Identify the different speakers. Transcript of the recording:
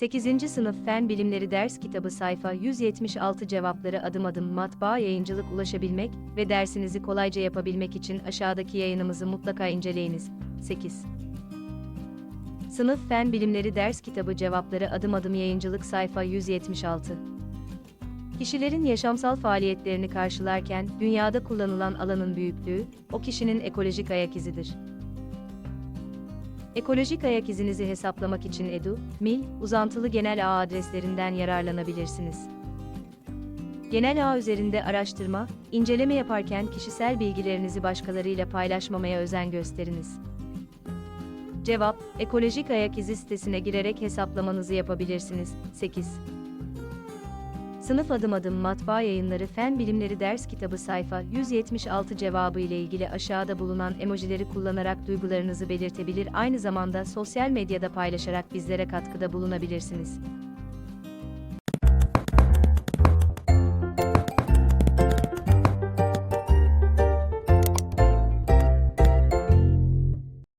Speaker 1: 8. Sınıf Fen Bilimleri Ders Kitabı sayfa 176 cevapları adım adım matbaa yayıncılık ulaşabilmek ve dersinizi kolayca yapabilmek için aşağıdaki yayınımızı mutlaka inceleyiniz. 8. Sınıf Fen Bilimleri Ders Kitabı cevapları adım adım yayıncılık sayfa 176. Kişilerin yaşamsal faaliyetlerini karşılarken dünyada kullanılan alanın büyüklüğü, o kişinin ekolojik ayak izidir. Ekolojik ayak izinizi hesaplamak için EDU, MIL, uzantılı genel ağ adreslerinden yararlanabilirsiniz. Genel ağ üzerinde araştırma, inceleme yaparken kişisel bilgilerinizi başkalarıyla paylaşmamaya özen gösteriniz. Cevap, ekolojik ayak izi sitesine girerek hesaplamanızı yapabilirsiniz. 8. Sınıf adım adım matbaa yayınları Fen Bilimleri Ders Kitabı sayfa 176 cevabı ile ilgili aşağıda bulunan emojileri kullanarak duygularınızı belirtebilir aynı zamanda sosyal medyada paylaşarak bizlere katkıda bulunabilirsiniz.